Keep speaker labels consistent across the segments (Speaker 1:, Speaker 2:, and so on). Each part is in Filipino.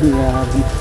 Speaker 1: Yeah.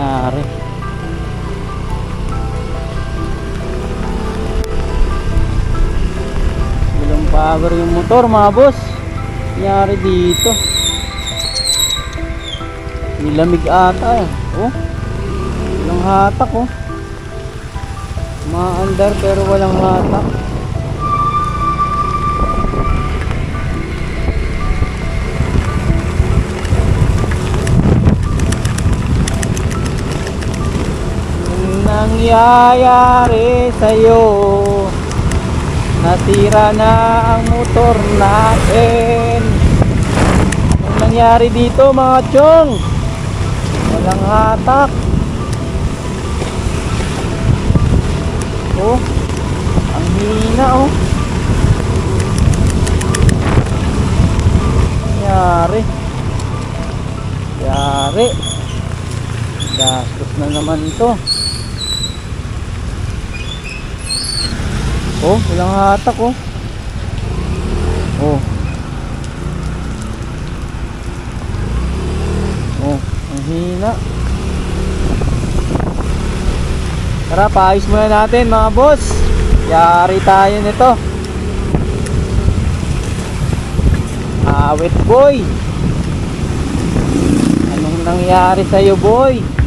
Speaker 1: Nangyari. Walang power yung motor mga boss. Nangyari dito. Nilamig ata eh. Oh. Walang hatak oh. Maandar pero walang hatak. Nangyayari sa'yo. Nasira na ang motor natin. Ang nangyari dito mga chong? Walang hatak. Oh Ang hina oh. Nangyari. Nangyari. Gastos na naman to Oh, walang hatak oh. Oh. Oh, ang hina. Tara, paayos muna natin mga boss. Yari tayo nito. Awit boy. Anong nangyari sa'yo boy?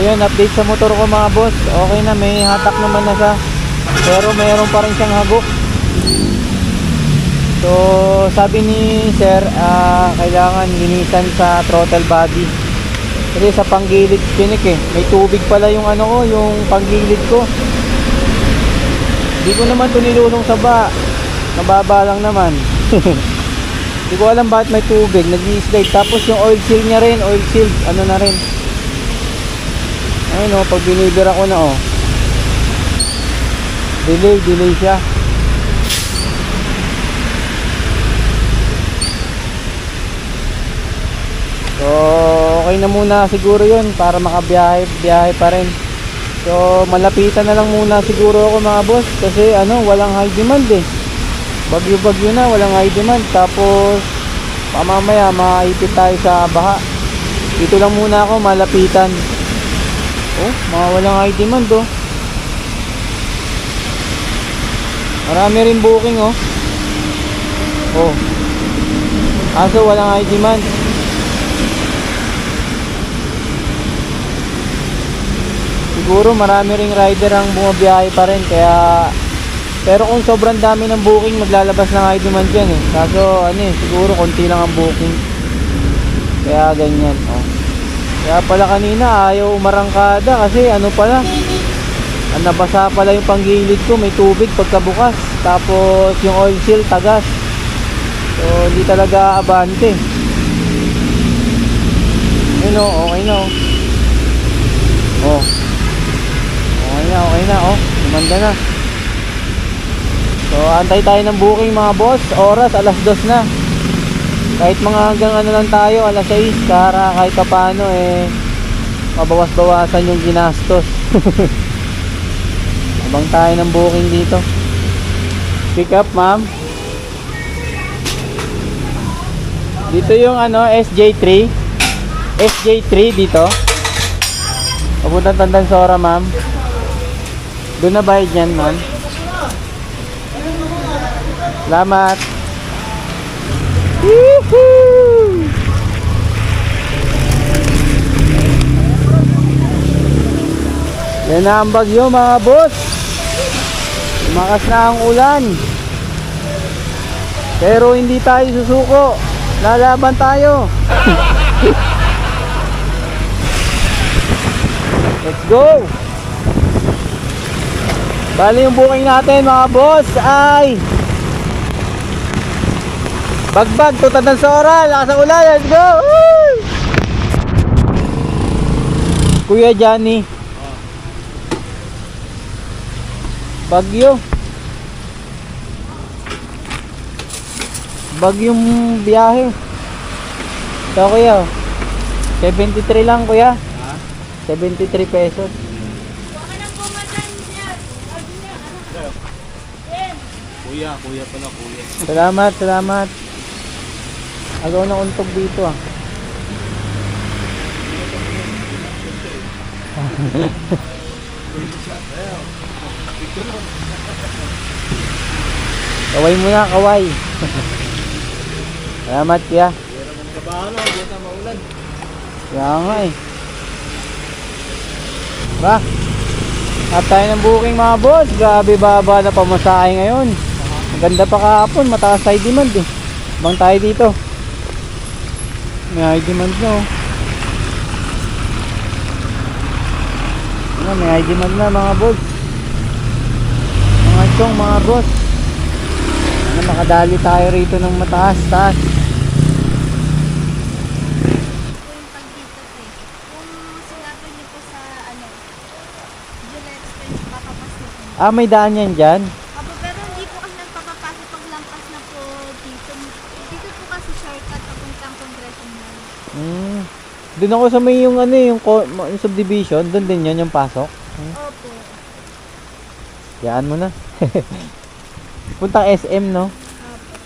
Speaker 1: So, yun, update sa motor ko mga boss. Okay na, may hatak naman na siya. Pero mayroon pa rin siyang hagok. So, sabi ni sir, ah, kailangan linisan sa throttle body. Kasi sa panggilid pinik eh. May tubig pala yung ano ko, yung panggilid ko. Hindi ko naman ito nilunong sa ba. Nababa lang naman. Hindi ko alam bakit may tubig. Nag-slide. Tapos yung oil seal niya rin, oil seal, ano na rin. Ayun oh, pag deliver ako na oh. Delay, delay siya. So, okay na muna siguro yun para makabiyahe biyahe pa rin. So, malapitan na lang muna siguro ako mga boss kasi ano, walang high demand eh. Bagyo-bagyo na, walang high demand. Tapos, pamamaya maipit tayo sa baha. Dito lang muna ako malapitan. Oh, mga walang high demand oh. Marami rin booking oh. Oh. Aso walang high demand. Siguro marami ring rider ang bumabiyahe pa rin kaya pero kung sobrang dami ng booking maglalabas ng high demand yan eh. Kaso ano eh, siguro konti lang ang booking. Kaya ganyan oh. Kaya pala kanina ayaw umarangkada kasi ano pala, ang nabasa pala yung panggilid ko, may tubig pagkabukas. Tapos yung oil seal tagas. So hindi talaga abante. Ayun o, okay na o. Oh. Okay na, okay na oh. Lumanda na. So antay tayo ng booking mga boss. Oras alas dos na. Kahit mga hanggang ano lang tayo, alas 6 para kahit pa paano eh mabawas-bawasan yung ginastos. Abang tayo ng booking dito. Pick up, ma'am. Dito yung ano, SJ3. SJ3 dito. Papuntang Tandan Sora, ma'am. Doon na bayad yan, ma'am. Salamat. Yan na ang bagyo mga boss. Tumakas na ang ulan. Pero hindi tayo susuko. Lalaban tayo. Let's go! Bali yung booking natin mga boss ay Bagbag, tutad ng sora, lakas ng ulan, let's go! Woo! Kuya Johnny Bagyo Bagyong biyahe Ito kuya 73 lang kuya 73 pesos
Speaker 2: Kuya, kuya pala, kuya.
Speaker 1: Salamat, salamat. Agaw na untog dito ah. kaway mo na, kaway. salamat kuya.
Speaker 2: Kabahan na, buwan na maulan.
Speaker 1: Kaya nga eh. Ba? At tayo ng booking mga boss. Grabe baba na pamasahe ngayon. Maganda pa kahapon. Mataas tayo demand eh. Bang tayo dito. May high demand na oh. Ano, may high demand na mga boss. Mga chong, mga boss. Ano, makadali tayo rito ng mataas, taas.
Speaker 3: na.
Speaker 1: Ah, may daan yan dyan.
Speaker 3: Apo, pero hindi po kasi nagpapapasok pag lampas na po dito. Dito po kasi shortcut papuntang Congressional.
Speaker 1: Mm. Doon ako sa may yung ano eh, yung, yung subdivision, doon din yan yung pasok.
Speaker 3: Opo.
Speaker 1: Yaan mo na. Puntang SM, no?
Speaker 3: Opo.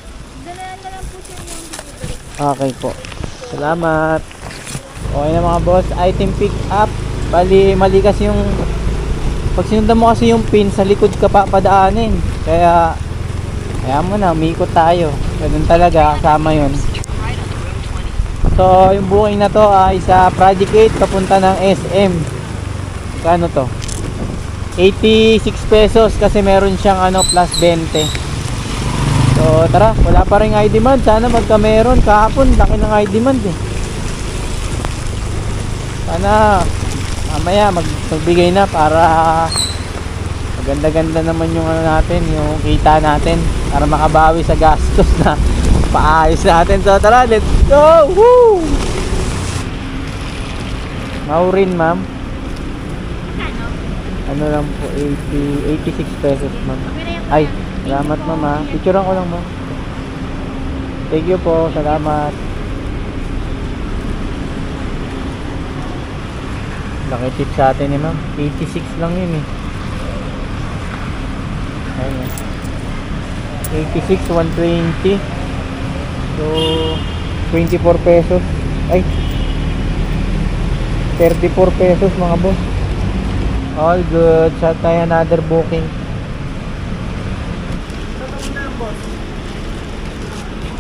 Speaker 3: Dala na lang po siya yung.
Speaker 1: Okay po. Salamat. Okay na mga boss, item pick up. Bali, mali kasi yung pag sinundan mo kasi yung pin sa likod ka pa padaanin. Kaya kaya mo na, umikot tayo. Ganun talaga, kasama yun. So, yung booking na to ay sa Project 8 papunta ng SM. Kano to? 86 pesos kasi meron siyang ano plus 20. So tara, wala pa rin high demand. Sana magka meron kahapon, laki ng high demand eh. Sana mamaya mag magbigay na para maganda-ganda naman yung ano natin, yung kita natin para makabawi sa gastos na paayos natin. So tara, let's go! Woo! Maurin ma'am.
Speaker 3: Ano?
Speaker 1: Lang po, 80, 86 pesos ma'am. Ay, salamat ma'am ha. Picturean ko lang ma'am. Thank you po, salamat. Laki tip sa atin ni ma'am. 86 lang yun eh. Ayun. 86, 120. So, 24 pesos. Ay, 34 pesos mga boss. All good. Sa tayo another booking.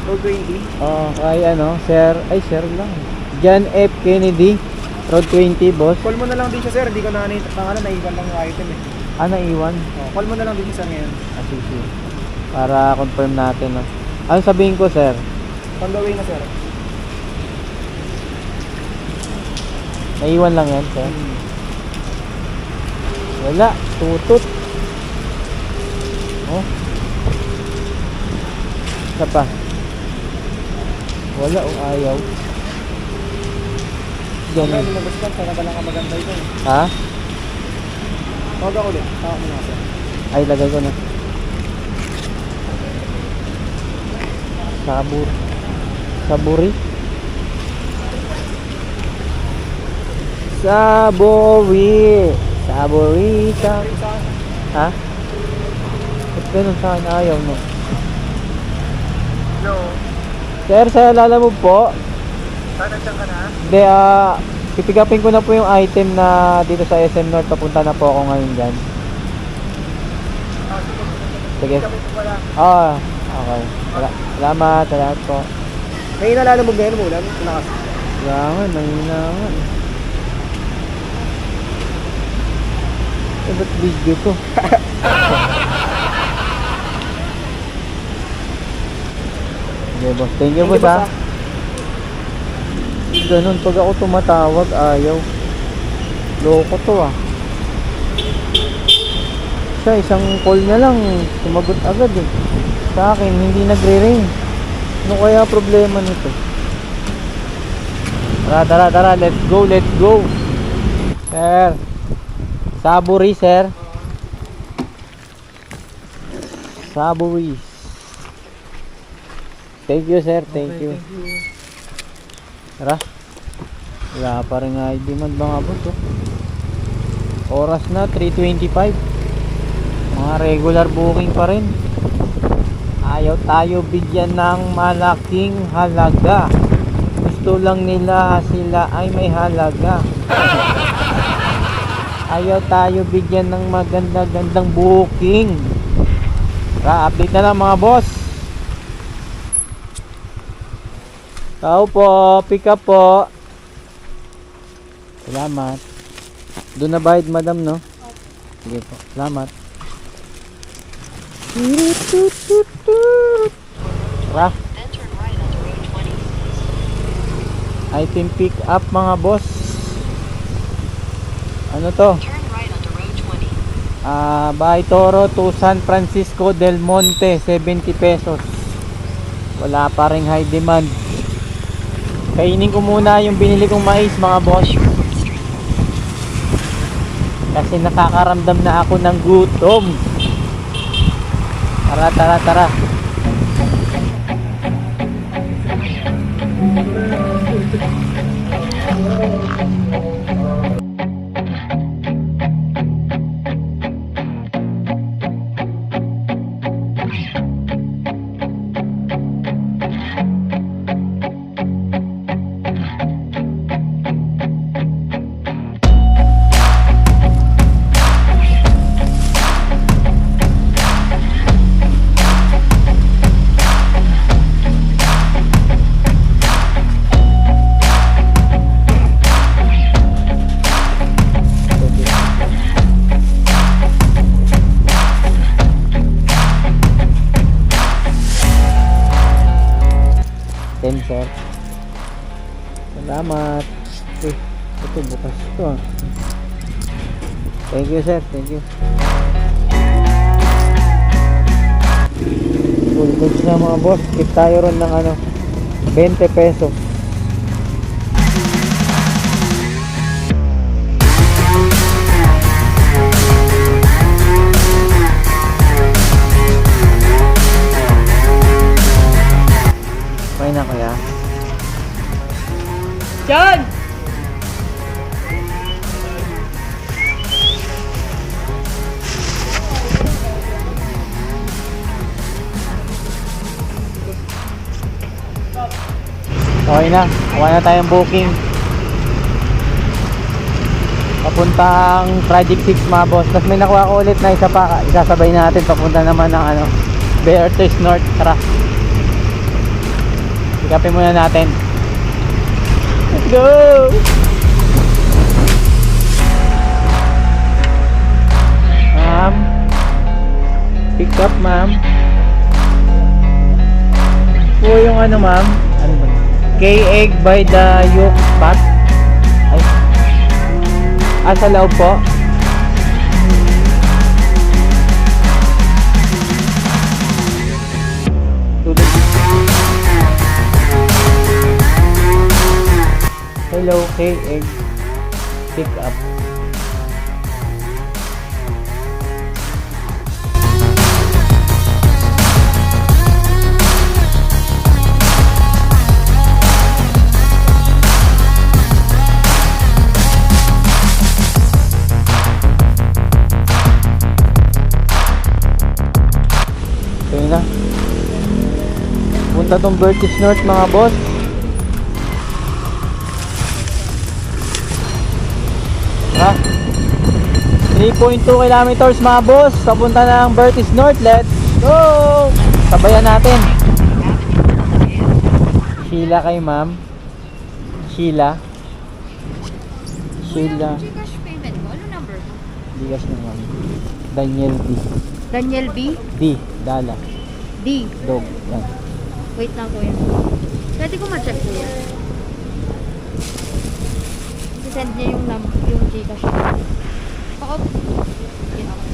Speaker 2: Road 20.
Speaker 1: Oh, kay ano, sir, ay sir lang. John F. Kennedy, Road 20, boss.
Speaker 2: Call mo na lang din siya, sir. Hindi ko na, na, na naiwan lang yung item eh.
Speaker 1: Ah, naiwan.
Speaker 2: Oh, call mo na lang din siya, sir, ngayon.
Speaker 1: Ah, sige. Para confirm natin, no. Ano sabihin ko, sir?
Speaker 2: On the way na, sir.
Speaker 1: Naiwan lang yan, sir.
Speaker 2: Hmm.
Speaker 1: Wala, tutut. Oh. Isa pa. Wala, oh, ayaw. Ganun.
Speaker 2: lumabas ka, sana ka lang ang maganda ito.
Speaker 1: Ha?
Speaker 2: Tawag ako ulit. Tawag mo na sir.
Speaker 1: Ay, lagay ko na. Sabur. Saburi. Saburi. Saburi. Sa... Ha? Ba't ganun sa akin? Ayaw mo.
Speaker 2: Hello.
Speaker 1: Sir, sa alala mo po,
Speaker 2: Sana dyan ka na?
Speaker 1: Hindi, ah, pipigapin ko na po yung item na dito sa SM North. Papunta na po ako ngayon dyan.
Speaker 2: Ah, sige. Wala.
Speaker 1: Ah, okay. Wala. Salamat, salamat po.
Speaker 2: May inalala mo ngayon mo ulan? Lakas.
Speaker 1: Kailangan, nanginaman. Eh, ba't video to? Okay, boss. Thank you, boss, ha. Ganun, pag ako tumatawag, ayaw. Loko to, ah. Siya, isang call na lang, sumagot agad, eh. Sa akin, hindi nagre-ring. Ano kaya problema nito? Tara, tara, tara. Let's go, let's go. Sir. Saburi, sir. Saburi. Thank you, sir. Thank you. Tara. Wala pa rin ID man ba nga boss, oh. Oras na, 3.25. Mga regular booking pa rin. Ayaw tayo bigyan ng malaking halaga. Gusto lang nila sila ay may halaga. Ayaw tayo bigyan ng maganda-gandang booking. Tara, update na lang mga boss. Tao po, pick up po. Salamat. Doon na bayad madam, no? Sige po, salamat. Tara.
Speaker 4: Then turn right onto Road 20.
Speaker 1: Item pick up mga boss. Ano to?
Speaker 4: Turn right onto Road 20.
Speaker 1: Ah, Bahay Toro to San Francisco del Monte, 70 pesos. Wala pa ring high demand. Kainin ko muna yung binili kong mais mga boss. Kasi nakakaramdam na ako ng gutom. Tara, tara, tara. Thank you sir, thank you. Full goods na mga boss. Tip tayo ron ng ano, 20 pesos. Okay na. Kuha na tayong booking. Papuntang Project 6 mga boss. Tapos may nakuha ko ulit na isa pa. Isasabay natin papunta naman ng ano, Beartooth North. Tara. Sikapin muna natin. Let's go! Ma'am. Pick up ma'am. Po yung ano ma'am. K-egg by the yolk pot. Ay. Ah, sa po? Hello, KX. Pick up. Punta tong Bertis North mga boss. Ha? 3.2 kilometers mga boss. Papunta na ang Bertis North. Let's go! Sabayan natin. Sheila kay ma'am. Sheila. Sheila.
Speaker 3: Gcash payment mo, ano number?
Speaker 1: Digas na ma'am. Daniel D.
Speaker 3: Daniel B.
Speaker 1: D. Dala.
Speaker 3: D.
Speaker 1: Dog. Yan.
Speaker 3: Wait lang kuya. Pwede ko ma-check kuya. I-send niya yung, yung Gcash. Ako. Yun ako.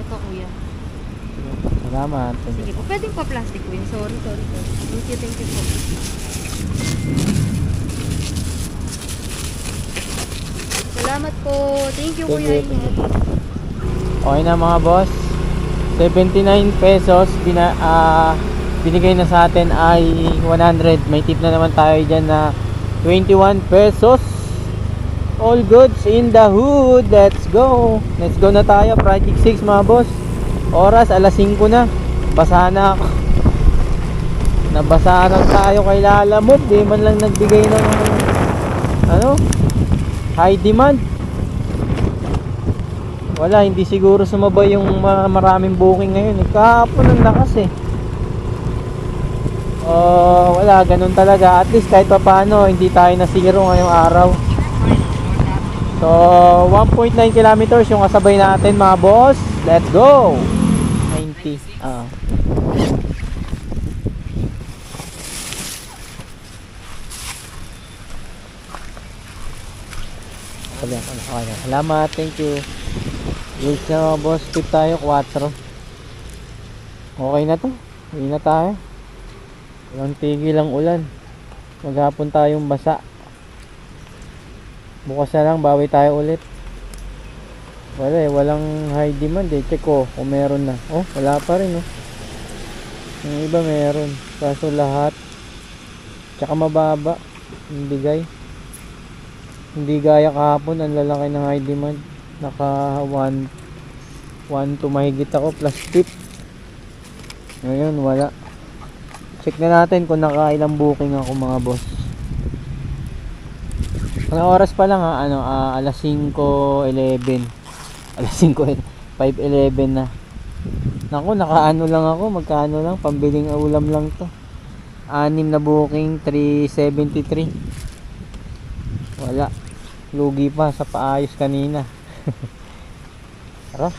Speaker 3: Ito kuya.
Speaker 1: Salamat.
Speaker 3: Sige po. Pwedeng pa plastic kuya. Sorry, sorry, sorry. Thank you, thank you po. Salamat po. Thank you kuya.
Speaker 1: Thank you.
Speaker 3: Ingat.
Speaker 1: Okay na mga boss. 79 pesos bina, ah, binigay na sa atin ay 100. May tip na naman tayo dyan na 21 pesos. All goods in the hood. Let's go. Let's go na tayo. Project 6 mga boss. Oras alas 5 na. Basa na ako. Nabasa na tayo kay Lalamove. Di man lang nagbigay ng ano? High demand. Wala, hindi siguro sumabay yung ma- maraming booking ngayon. Eh. Kahapon ang lakas eh. Oh, wala, ganun talaga. At least kahit pa paano, hindi tayo na zero ngayong araw. So, 1.9 kilometers yung kasabay natin mga boss. Let's go! 90. Ah. Na. Okay. Salamat. Thank you. Yes na mga boss. Tip tayo. 4. Okay na to. Uwi na tayo. Walang tigil ang ulan. Maghapon tayong basa. Bukas na lang. Bawi tayo ulit. Wala eh. Walang high demand eh. Check ko kung meron na. Oh, wala pa rin oh. Yung iba meron. Kaso lahat. Tsaka mababa. Yung bigay. Hindi gaya kahapon, ang lalaki ng high demand. Naka 1 1 to mahigit ako plus tip. Ngayon wala. Check na natin kung nakailang booking ako mga boss. Ang oras pa lang ha, ano, ah, alas 5.11. Alas 5, 5.11 na. Naku, nakaano lang ako, magkano lang, pambiling ulam lang to. Anim na booking, 373. Wala. Lugi pa sa paayos kanina. Tara.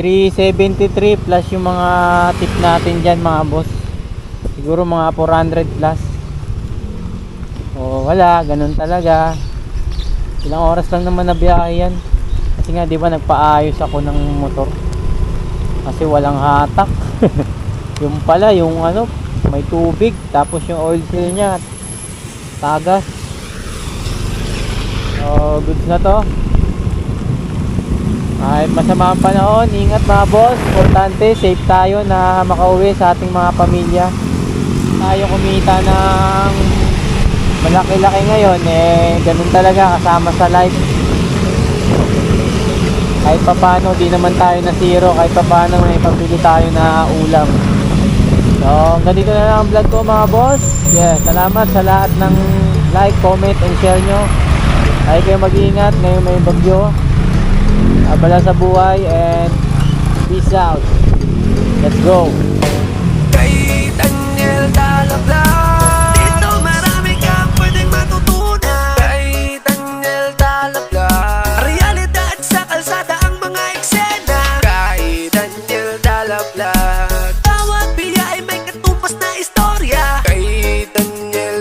Speaker 1: 373 plus yung mga tip natin dyan mga boss. Siguro mga 400 plus. O wala, ganun talaga. Ilang oras lang naman na biyahe yan. Kasi nga di ba nagpaayos ako ng motor. Kasi walang hatak. yung pala, yung ano, may tubig. Tapos yung oil seal niya, tagas. So, goods na to. Kahit masama ang panahon, ingat mga boss. Importante, safe tayo na makauwi sa ating mga pamilya. Tayo kumita ng malaki-laki ngayon, eh, ganun talaga kasama sa life. Kahit papano, di naman tayo na zero. Kahit papano, may pabili tayo na ulam. So, hanggang dito na lang ang vlog ko mga boss. Yeah, salamat sa lahat ng like, comment, and share nyo. Ay kayo mag-iingat ngayon may bagyo. Abala sa buhay and peace out. Let's go.